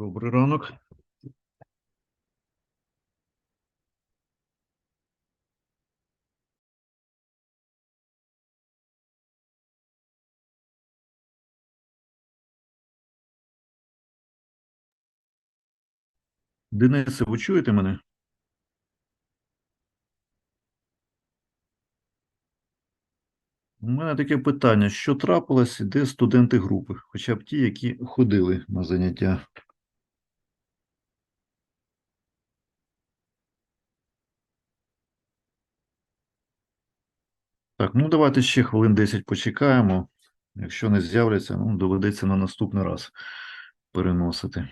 Добрий ранок. Денисе, ви чуєте мене? У мене таке питання: що трапилось, і де студенти групи, хоча б ті, які ходили на заняття? Так, ну давайте ще хвилин 10 почекаємо. Якщо не з'являться, ну доведеться на наступний раз переносити.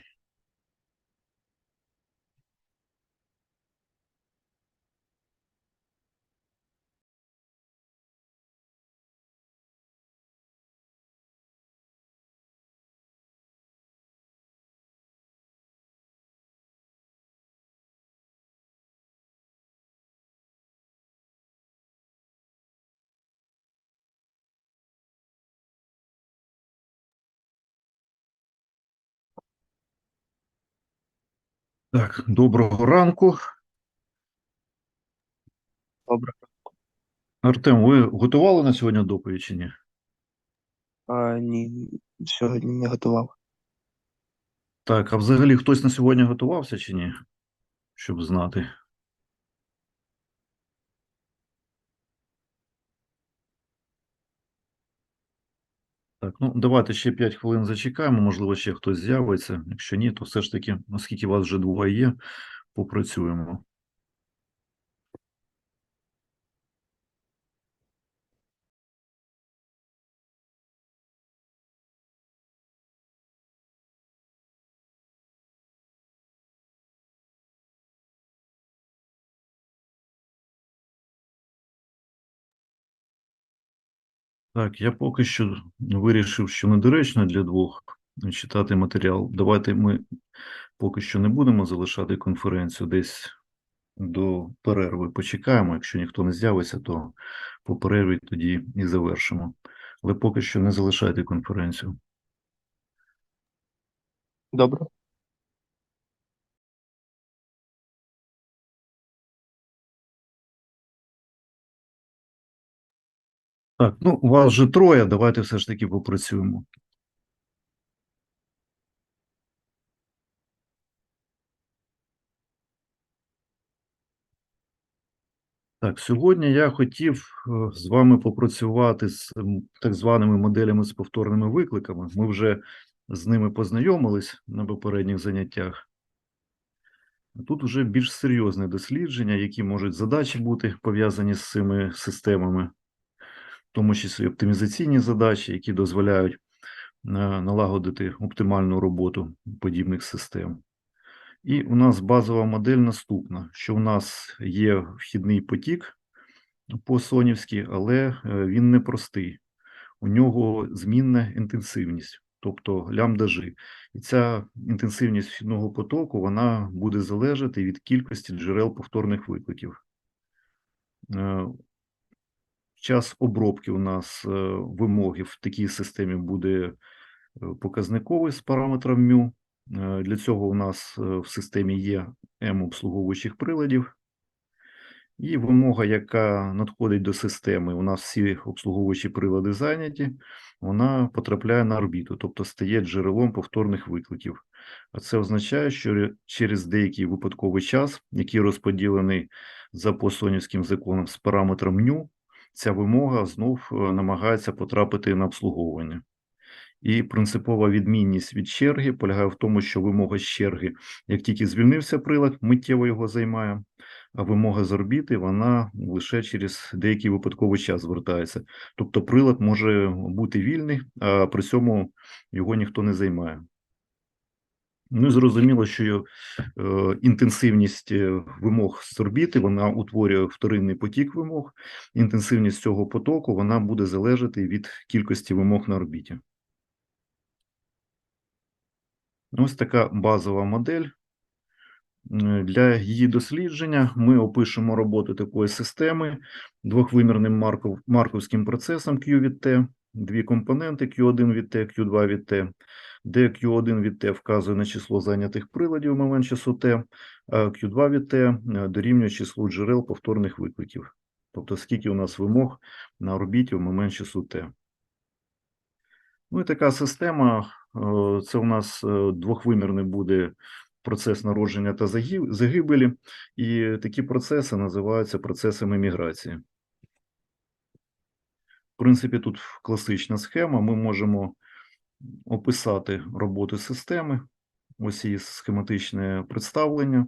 Так, доброго ранку. Добре. Артем, ви готували на сьогодні доповідь чи ні? А, ні, сьогодні не готував. Так, а взагалі хтось на сьогодні готувався чи ні? Щоб знати. Так, ну давайте ще 5 хвилин зачекаємо, можливо, ще хтось з'явиться. Якщо ні, то все ж таки, оскільки вас вже двоє є, попрацюємо. Так, я поки що вирішив, що недоречно для двох читати матеріал. Давайте ми поки що не будемо залишати конференцію десь до перерви. Почекаємо. Якщо ніхто не з'явиться, то по перерві тоді і завершимо. Але поки що не залишайте конференцію. Добре. Так, ну вас же троє, давайте все ж таки попрацюємо. Так, сьогодні я хотів е, з вами попрацювати з так званими моделями з повторними викликами. Ми вже з ними познайомились на попередніх заняттях. Тут вже більш серйозне дослідження, які можуть задачі бути пов'язані з цими системами, в тому числі оптимізаційні задачі, які дозволяють е, налагодити оптимальну роботу подібних систем. І у нас базова модель наступна: що у нас є вхідний потік по сонівськи, але е, він не простий. У нього змінна інтенсивність, тобто лямбда G. І ця інтенсивність вхідного потоку вона буде залежати від кількості джерел повторних викликів. Час обробки у нас е, вимоги в такій системі буде е, показниковий з параметром μ. Е, Для цього у нас в системі є М обслуговуючих приладів. І вимога, яка надходить до системи, у нас всі обслуговуючі прилади зайняті, вона потрапляє на орбіту, тобто стає джерелом повторних викликів. А це означає, що через деякий випадковий час, який розподілений за посонівським законом з параметром ню, ця вимога знов е, намагається потрапити на обслуговування. І принципова відмінність від черги полягає в тому, що вимога з черги, як тільки звільнився прилад, миттєво його займає, а вимога з вона лише через деякий випадковий час звертається. Тобто прилад може бути вільний, а при цьому його ніхто не займає. Ну зрозуміло, що е, інтенсивність е, вимог з орбіти вона утворює вторинний потік вимог. Інтенсивність цього потоку вона буде залежати від кількості вимог на орбіті. Ось така базова модель. Для її дослідження ми опишемо роботу такої системи двохвимірним марков, марковським процесом Q від T. дві компоненти Q1 від T, Q2 від T, де Q1 від T вказує на число зайнятих приладів в момент часу T, а Q2 від T е, дорівнює числу джерел повторних викликів. Тобто, скільки у нас вимог на орбіті в момент часу T. Ну і така система, е, це у нас е, двохвимірний буде процес народження та загибелі, і такі процеси називаються процесами міграції. В принципі, тут класична схема. Ми можемо описати роботу системи. Ось її схематичне представлення.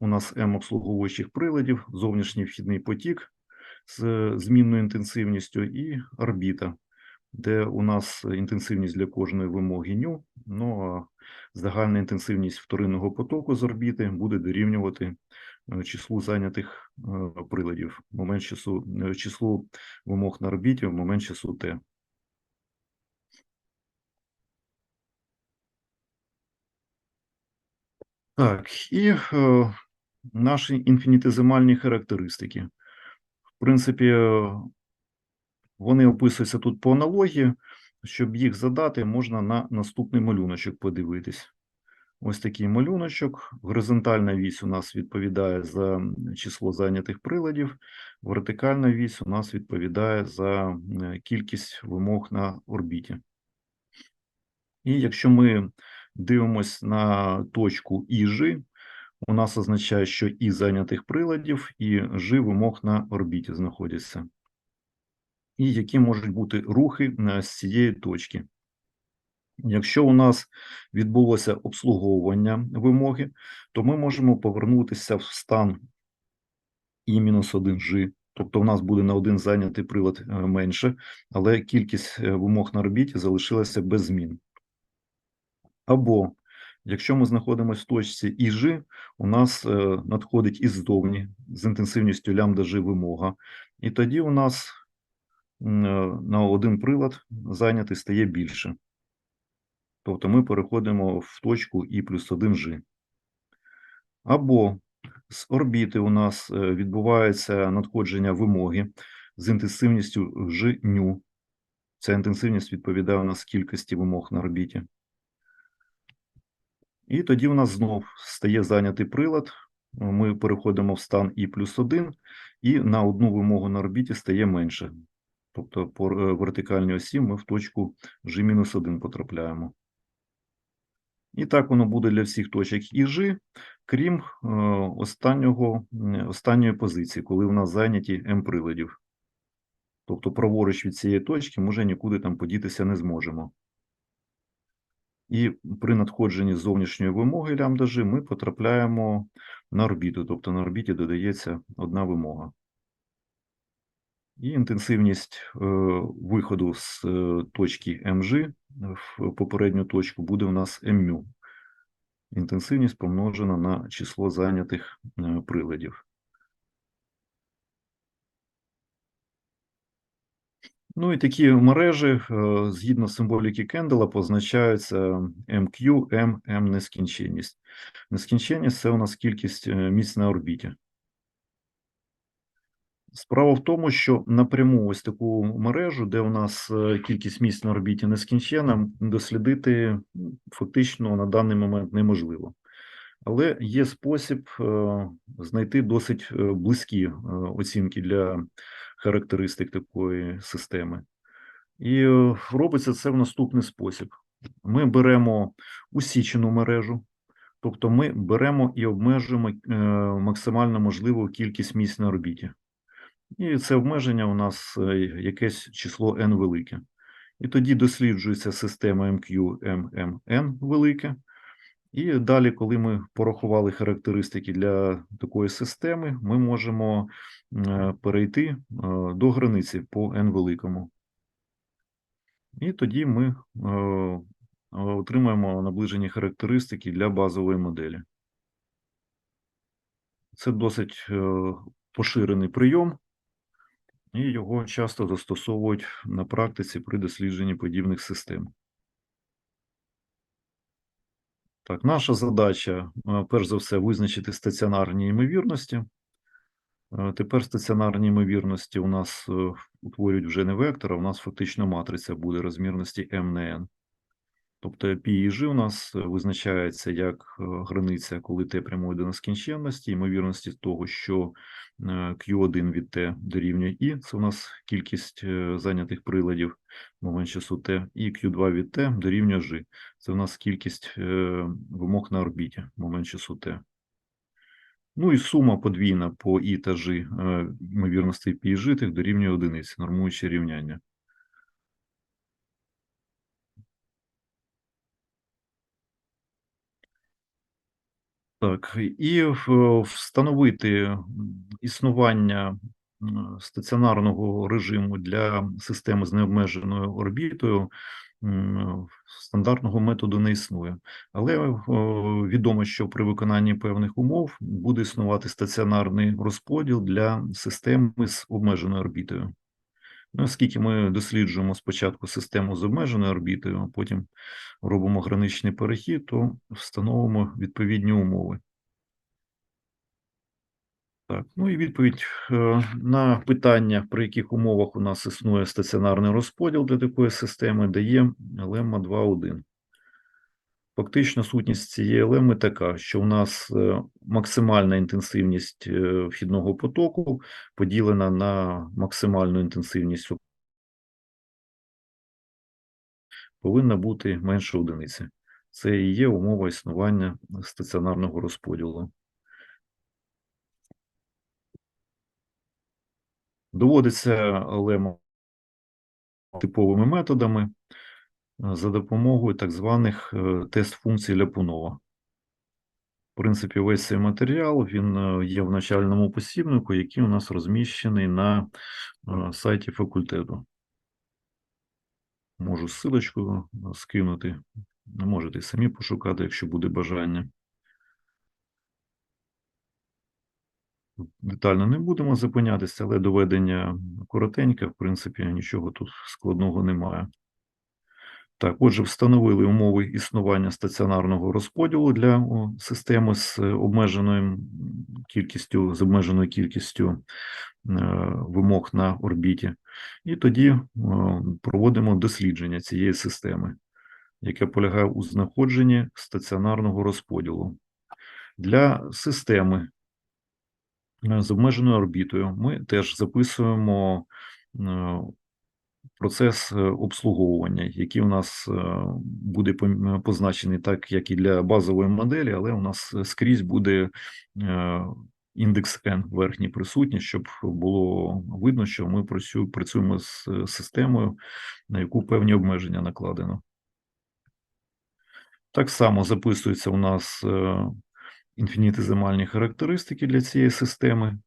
У нас М обслуговуючих приладів, зовнішній вхідний потік з змінною інтенсивністю і орбіта, де у нас інтенсивність для кожної вимоги ню, ну а загальна інтенсивність вторинного потоку з орбіти буде дорівнювати числу зайнятих е, приладів, момент часу, е, числу вимог на орбіті в момент часу Т. Так, і е, наші інфінітизимальні характеристики. В принципі, е, вони описуються тут по аналогії. Щоб їх задати, можна на наступний малюночок подивитись. Ось такий малюночок. Горизонтальна вісь у нас відповідає за число зайнятих приладів, вертикальна вісь у нас відповідає за кількість вимог на орбіті. І якщо ми дивимось на точку ІЖ, у нас означає, що і зайнятих приладів, і Ж вимог на орбіті знаходяться. І які можуть бути рухи е, з цієї точки. Якщо у нас відбулося обслуговування вимоги, то ми можемо повернутися в стан І-1G, тобто у нас буде на один зайнятий прилад е, менше, але кількість е, вимог на орбіті залишилася без змін. Або, якщо ми знаходимося в точці ІЖ, у нас е, надходить іззовні з інтенсивністю лямбда G вимога, і тоді у нас на один прилад зайнятий стає більше. Тобто ми переходимо в точку І плюс 1G. Або з орбіти у нас е, відбувається надходження вимоги з інтенсивністю G. Ця інтенсивність відповідає у нас кількості вимог на орбіті. І тоді у нас знов стає зайнятий прилад. Ми переходимо в стан І плюс 1, і на одну вимогу на орбіті стає менше. Тобто по е, вертикальній осі ми в точку G-1 потрапляємо. І так воно буде для всіх точок ІЖ, крім е, останнього, останньої позиції, коли у нас зайняті М приладів. Тобто праворуч від цієї точки ми вже нікуди там подітися не зможемо. І при надходженні зовнішньої вимоги лямбда G ми потрапляємо на орбіту, тобто на орбіті додається одна вимога. І інтенсивність е, виходу з е, точки МЖ в попередню точку буде у нас ММ. Інтенсивність помножена на число зайнятих е, приладів. Ну і такі мережі, згідно символіки Кендела, позначаються MQ, M, M нескінченність. Нескінченність це у нас кількість е, місць на орбіті. Справа в тому, що напряму ось таку мережу, де у нас е, кількість місць на орбіті нескінченна, дослідити фактично на даний момент неможливо. Але є спосіб е, знайти досить е, близькі оцінки для характеристик такої системи. І робиться це в наступний спосіб: ми беремо усічену мережу, тобто ми беремо і обмежуємо максимально можливу кількість місць на орбіті. І це обмеження у нас е, якесь число n велике. І тоді досліджується система MQ, MMN велике. І далі, коли ми порахували характеристики для такої системи, ми можемо е, перейти е, до границі по n великому. І тоді ми отримаємо наближені характеристики для базової моделі. Це досить поширений прийом, і його часто застосовують на практиці при дослідженні подібних систем. Так, наша задача, е, перш за все, визначити стаціонарні ймовірності. Е, Тепер стаціонарні ймовірності у нас е, утворюють вже не вектор, а у нас фактично матриця буде розмірності m на n. Тобто π і g у нас е, визначається як е, границя, коли t прямує до нескінченності, ймовірності того, що е, Q1 від t дорівнює i, це у нас кількість зайнятих приладів в момент часу t, і Q2 від t дорівнює g. Це у нас кількість вимог на орбіті в момент часу t. Ну і сума подвійна по і та g е, ймовірностей π і g тих дорівнює одиниці, нормуюче рівняння. Так, і встановити існування стаціонарного режиму для системи з необмеженою орбітою стандартного методу не існує. Але відомо, що при виконанні певних умов буде існувати стаціонарний розподіл для системи з обмеженою орбітою. Ну, оскільки ми досліджуємо спочатку систему з обмеженою орбітою, а потім робимо граничний перехід, то встановимо відповідні умови. Так, ну і відповідь е, на питання, при яких умовах у нас існує стаціонарний розподіл для такої системи, дає лемма 2.1. Фактично, сутність цієї лемми така, що у нас е, максимальна інтенсивність е, вхідного потоку поділена на максимальну інтенсивність повинна бути менше одиниці. Це і є умова існування стаціонарного розподілу. Доводиться лема типовими методами за допомогою так званих е, тест-функцій Ляпунова. В принципі, весь цей матеріал він е, є в начальному посібнику, який у нас розміщений на е, сайті факультету. Можу ссылочку е, скинути. Можете й самі пошукати, якщо буде бажання. Детально не будемо зупинятися, але доведення коротеньке, в принципі, нічого тут складного немає. Так, отже, встановили умови існування стаціонарного розподілу для системи з обмеженою кількістю, з обмеженою кількістю е, вимог на орбіті. І тоді проводимо дослідження цієї системи, яке полягає у знаходженні стаціонарного розподілу. Для системи е, з обмеженою орбітою ми теж записуємо е, процес е, обслуговування, який у нас е, буде позначений так, як і для базової моделі, але у нас е, скрізь буде е, індекс n верхній присутній, щоб було видно, що ми працюємо з е, системою, на яку певні обмеження накладено. Так само записуються у нас е, інфінітизимальні характеристики для цієї системи,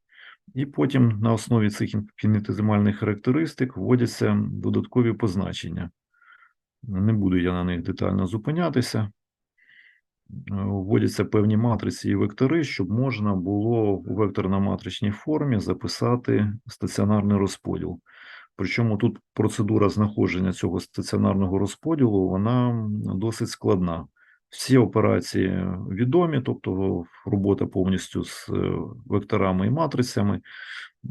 і потім на основі цих інфінітизимальних характеристик вводяться додаткові позначення. Не буду я на них детально зупинятися. Е, Вводяться певні матриці і вектори, щоб можна було у векторно-матричній формі записати стаціонарний розподіл. Причому тут процедура знаходження цього стаціонарного розподілу вона досить складна. Всі операції відомі, тобто робота повністю з е, векторами і матрицями,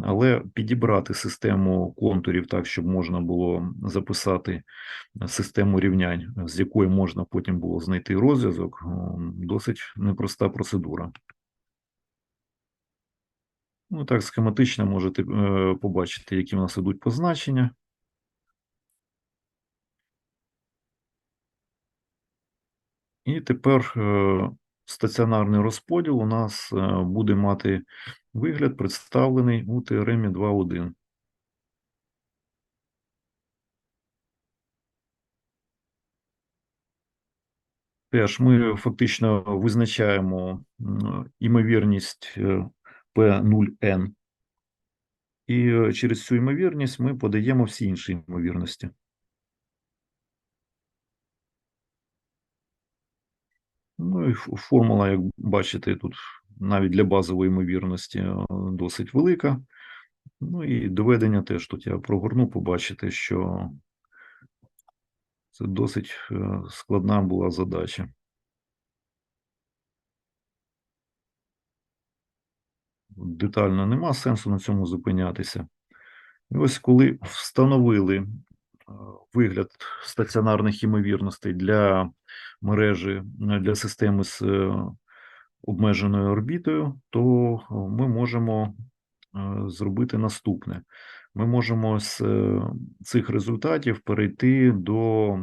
але підібрати систему контурів так, щоб можна було записати систему рівнянь, з якої можна потім було знайти розв'язок, досить непроста процедура. Ну, так, схематично можете е, побачити, які в нас ідуть позначення. І тепер е, стаціонарний розподіл у нас е, буде мати вигляд, представлений у теоремі 2.1. Теж ми фактично визначаємо імовірність е, P0n. І через цю ймовірність ми подаємо всі інші ймовірності. Ну і формула, як бачите, тут навіть для базової ймовірності е, досить велика. Ну і доведення теж тут я прогорну, побачите, що це досить е, складна була задача. детально нема сенсу на цьому зупинятися. І ось коли встановили е, вигляд стаціонарних ймовірностей для мережі, е, для системи з е, обмеженою орбітою, то е, ми можемо зробити наступне. Ми можемо з цих результатів перейти до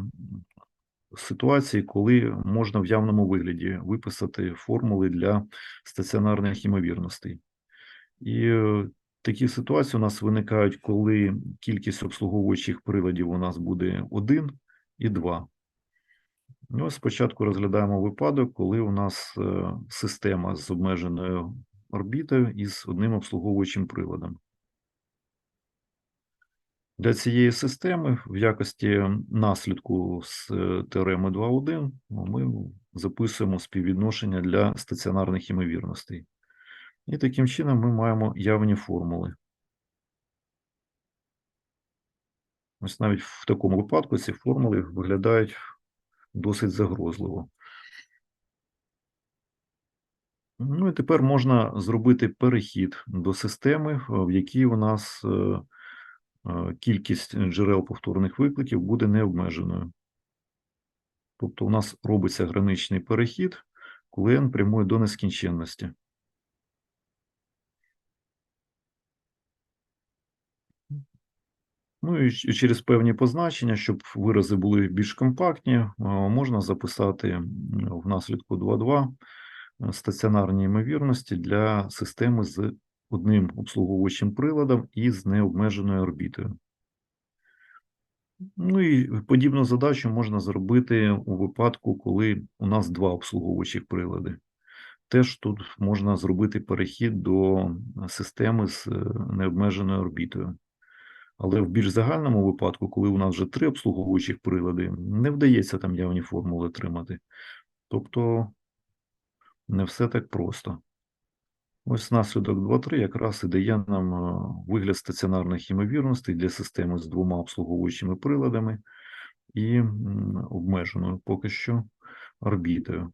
ситуації, коли можна в явному вигляді виписати формули для стаціонарних ймовірностей. І такі ситуації у нас виникають, коли кількість обслуговуючих приладів у нас буде 1 і 2. Ну, ось спочатку розглядаємо випадок, коли у нас е, система з обмеженою орбітою і з одним обслуговуючим приладом. Для цієї системи в якості наслідку з е, теореми 2.1 ну, ми записуємо співвідношення для стаціонарних ймовірностей. І таким чином ми маємо явні формули. Ось навіть в такому випадку ці формули виглядають досить загрозливо. Ну і тепер можна зробити перехід до системи, в якій у нас е, е, кількість джерел повторних викликів буде необмеженою. Тобто у нас робиться граничний перехід, коли n прямує до нескінченності. Ну і через певні позначення, щоб вирази були більш компактні, е, можна записати в наслідку 2.2 е, стаціонарні ймовірності для системи з одним обслуговуючим приладом і з необмеженою орбітою. Ну і подібну задачу можна зробити у випадку, коли у нас два обслуговуючих прилади. Теж тут можна зробити перехід до системи з е, необмеженою орбітою. Але в більш загальному випадку, коли у нас вже три обслуговуючих прилади, не вдається там явні формули отримати. Тобто не все так просто. Ось наслідок 2.3 якраз і дає нам е, вигляд стаціонарних ймовірностей для системи з двома обслуговуючими приладами і обмеженою поки що орбітою.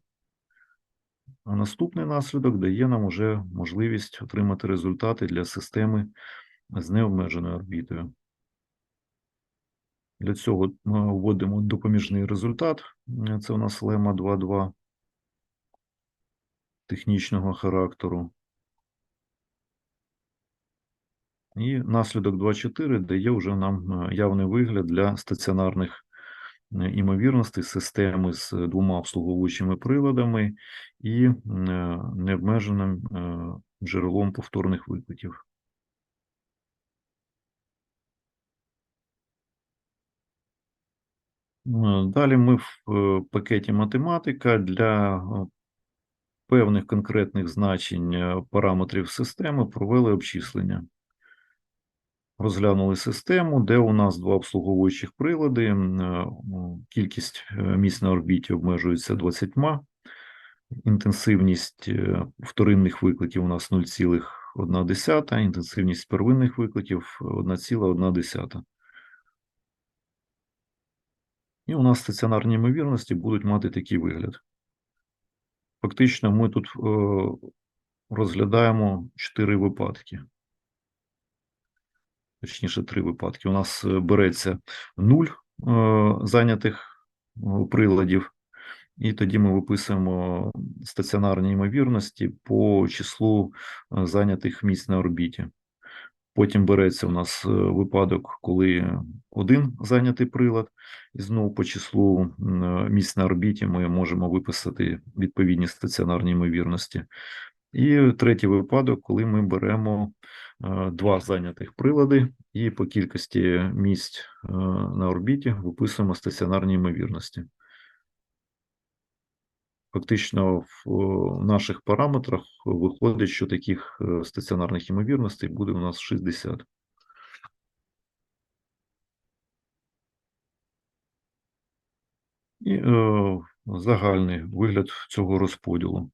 А наступний наслідок дає нам уже можливість отримати результати для системи з необмеженою орбітою. Для цього ми вводимо допоміжний результат. Е, Це у нас лема 2.2 технічного характеру. І наслідок 2.4 дає вже нам е, явний вигляд для стаціонарних е, імовірностей системи з двома обслуговуючими приладами і е, необмеженим е, джерелом повторних викликів. Далі ми в е, пакеті математика для е, певних конкретних значень е, параметрів системи провели обчислення. Розглянули систему, де у нас два обслуговуючих прилади. е, Кількість е, місць на орбіті обмежується 20. Інтенсивність е, вторинних викликів у нас 0,1, інтенсивність первинних викликів 1,1. І у нас стаціонарні ймовірності будуть мати такий вигляд. Фактично, ми тут е, розглядаємо чотири випадки. Точніше, три випадки. У нас е, береться нуль е, зайнятих приладів, і тоді ми виписуємо стаціонарні ймовірності по числу зайнятих місць на орбіті. Потім береться у нас е, випадок, коли один зайнятий прилад, і знову по числу е, місць на орбіті ми можемо виписати відповідні стаціонарні ймовірності. І третій випадок, коли ми беремо е, два зайнятих прилади, і по кількості місць на орбіті виписуємо стаціонарні ймовірності. Фактично, в наших параметрах виходить, що таких е, стаціонарних ймовірностей буде у нас 60. І е, загальний вигляд цього розподілу.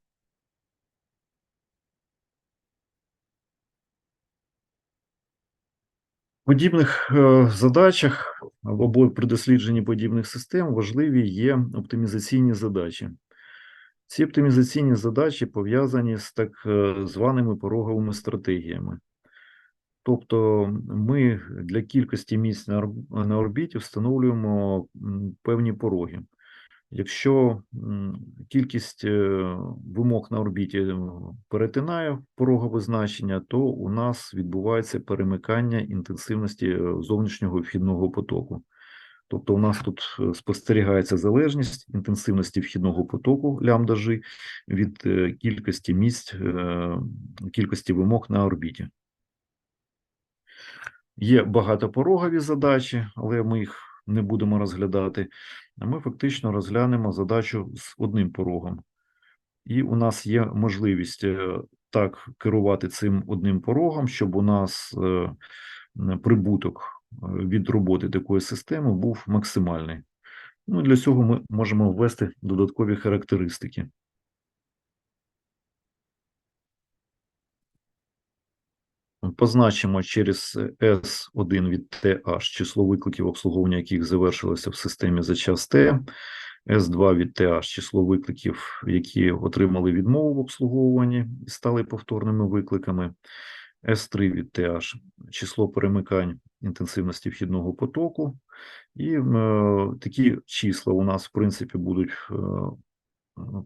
В подібних е, задачах або при дослідженні подібних систем важливі є оптимізаційні задачі. Ці оптимізаційні задачі пов'язані з так е, званими пороговими стратегіями. Тобто ми для кількості місць на орбіті встановлюємо певні пороги. Якщо кількість е, вимог на орбіті е, перетинає порогове значення, то у нас відбувається перемикання інтенсивності зовнішнього вхідного потоку. Тобто у нас тут е, спостерігається залежність інтенсивності вхідного потоку лямбда G від е, кількості місць, е, кількості вимог на орбіті. Є багатопорогові задачі, але ми їх не будемо розглядати. А ми фактично розглянемо задачу з одним порогом. І у нас є можливість так керувати цим одним порогом, щоб у нас прибуток від роботи такої системи був максимальний. Ну, для цього ми можемо ввести додаткові характеристики. Позначимо через S1 від TH число викликів, обслуговування яких завершилося в системі за час T, S2 від TH число викликів, які отримали відмову в обслуговуванні і стали повторними викликами, S3 від TH число перемикань інтенсивності вхідного потоку. І е, такі числа у нас, в принципі, будуть е,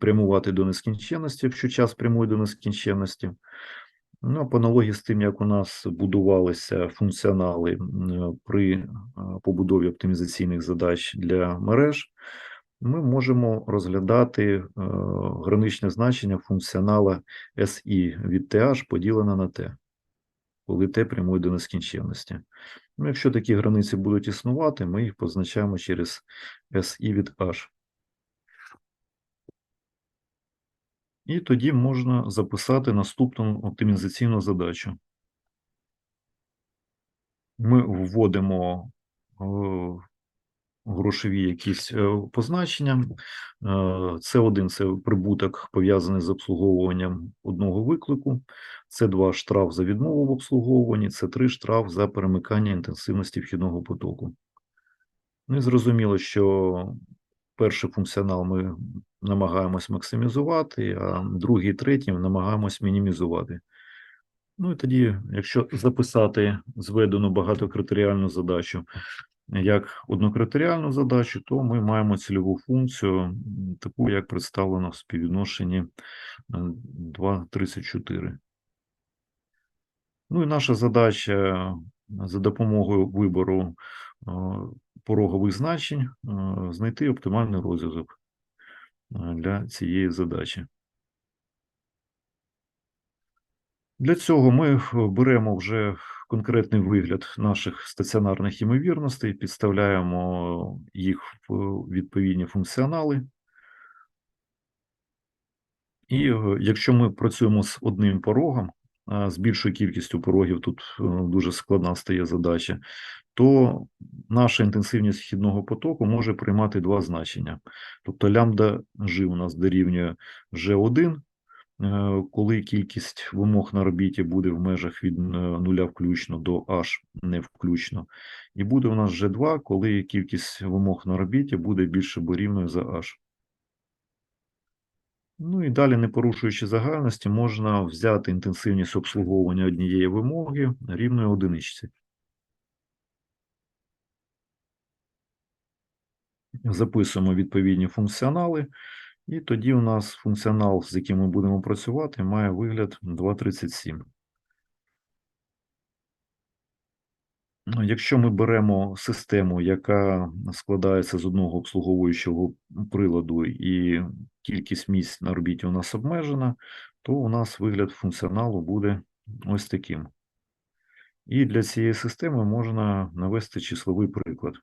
прямувати до нескінченності, якщо час прямує до нескінченності. Ну, по аналогії з тим, як у нас будувалися функціонали при е, побудові оптимізаційних задач для мереж, ми можемо розглядати граничне значення функціонала SI від TH поділене на T, коли те прямує до нескінченності. Ну, якщо такі границі будуть існувати, ми їх позначаємо через SI від H. І тоді можна записати наступну оптимізаційну задачу. Ми вводимо е, грошові якісь е, позначення. Це один це прибуток пов'язаний з обслуговуванням одного виклику. Це два штраф за відмову в обслуговуванні, це три штраф за перемикання інтенсивності вхідного потоку. Ну і зрозуміло, що перший функціонал ми намагаємось максимізувати, а другий, третій намагаємось мінімізувати. Ну і тоді, якщо записати зведену багатокритеріальну задачу як однокритеріальну задачу, то ми маємо цільову функцію, таку, як представлено в співвідношенні е, 2,34. Ну і наша задача за допомогою вибору е, порогових значень е, знайти оптимальний розв'язок е, для цієї задачі. Для цього ми беремо вже конкретний вигляд наших стаціонарних ймовірностей, підставляємо їх в відповідні функціонали. І е, якщо ми працюємо з одним порогом, з більшою кількістю порогів тут е, дуже складна стає задача, то наша інтенсивність вхідного потоку може приймати два значення. Тобто лямбда G у нас дорівнює G1, е, коли кількість вимог на орбіті буде в межах від е, нуля включно до H не включно. І буде у нас G2, коли кількість вимог на орбіті буде більше або рівною за H. Ну і далі, не порушуючи загальності, можна взяти інтенсивність обслуговування однієї вимоги рівною одиничці. Записуємо відповідні функціонали, і тоді у нас функціонал, з яким ми будемо працювати, має вигляд 2.37. Ну, Якщо ми беремо систему, яка складається з одного обслуговуючого приладу, і кількість місць на орбіті у нас обмежена, то у нас вигляд функціоналу буде ось таким. І для цієї системи можна навести числовий приклад.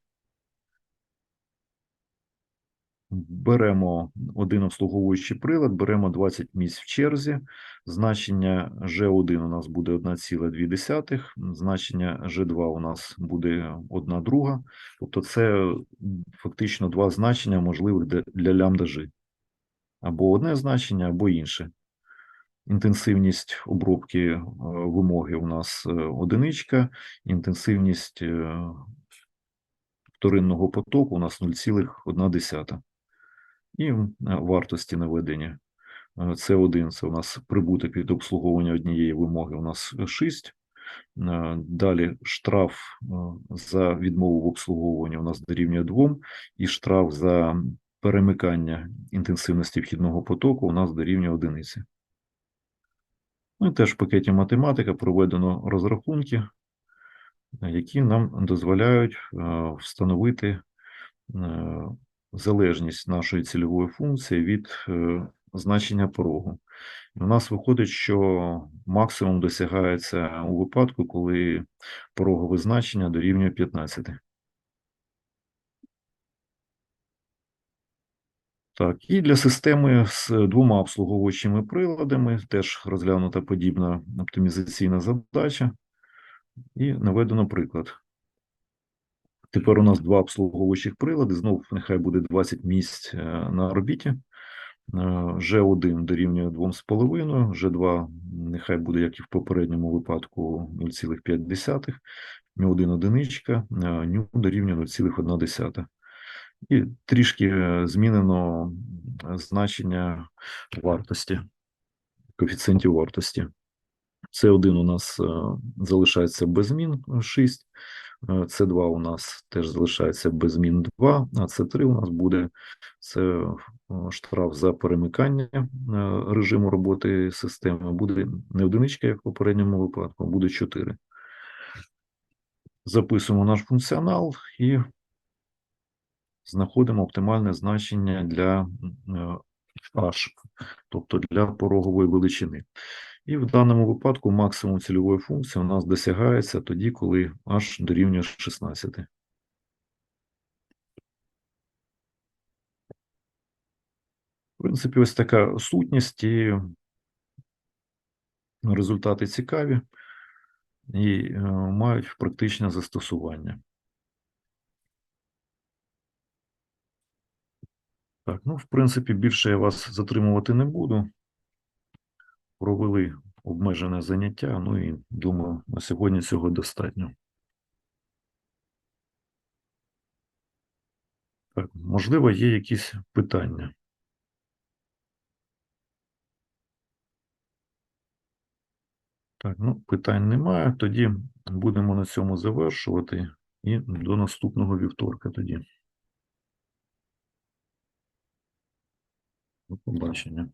Беремо один обслуговуючий прилад, беремо 20 місць в черзі. Значення G1 у нас буде 1,2, значення G2 у нас буде 1 друга. Тобто це фактично два значення можливих для- лямбда G. Або одне значення, або інше. Інтенсивність обробки е, вимоги у нас е, одиничка, інтенсивність е, вторинного потоку у нас 0,1. І е, вартості наведення Е, Це один, це у нас прибуток від обслуговування однієї вимоги у нас 6. Далі штраф е, за відмову в обслуговуванні у нас дорівнює 2, і штраф за перемикання інтенсивності вхідного потоку у нас дорівнює одиниці. Ну і теж в пакеті математика проведено розрахунки, е, які нам дозволяють е, встановити е, залежність нашої цільової функції від е, значення порогу. У нас виходить, що максимум досягається у випадку, коли порогове значення дорівнює 15. Так, і для системи з двома обслуговуючими приладами теж розглянута подібна оптимізаційна задача. І наведено приклад. Тепер у нас два обслуговуючих прилади. Знов нехай буде 20 місць е, на орбіті. Е, G1 дорівнює 2,5, G2 нехай буде, як і в попередньому випадку, 0,5, μ1 одиничка, е, ню дорівнює 0,1. І трішки е, змінено е, значення вартості, коефіцієнтів вартості. С1 у нас е, залишається без змін 6, С2 у нас теж залишається без змін 2, а С3 у нас буде це е, штраф за перемикання е, режиму роботи системи. Буде не одиничка, як в попередньому випадку, а буде 4. Записуємо наш функціонал і знаходимо оптимальне значення для H, тобто для порогової величини. І в даному випадку максимум цільової функції у нас досягається тоді, коли H дорівнює 16. В принципі, ось така сутність і результати цікаві і е, мають практичне застосування. Так, ну, в принципі, більше я вас затримувати не буду. Провели обмежене заняття, ну і думаю, на сьогодні цього достатньо. Так, можливо, є якісь питання. Так, ну, питань немає. Тоді будемо на цьому завершувати і до наступного вівторка тоді. До побачення.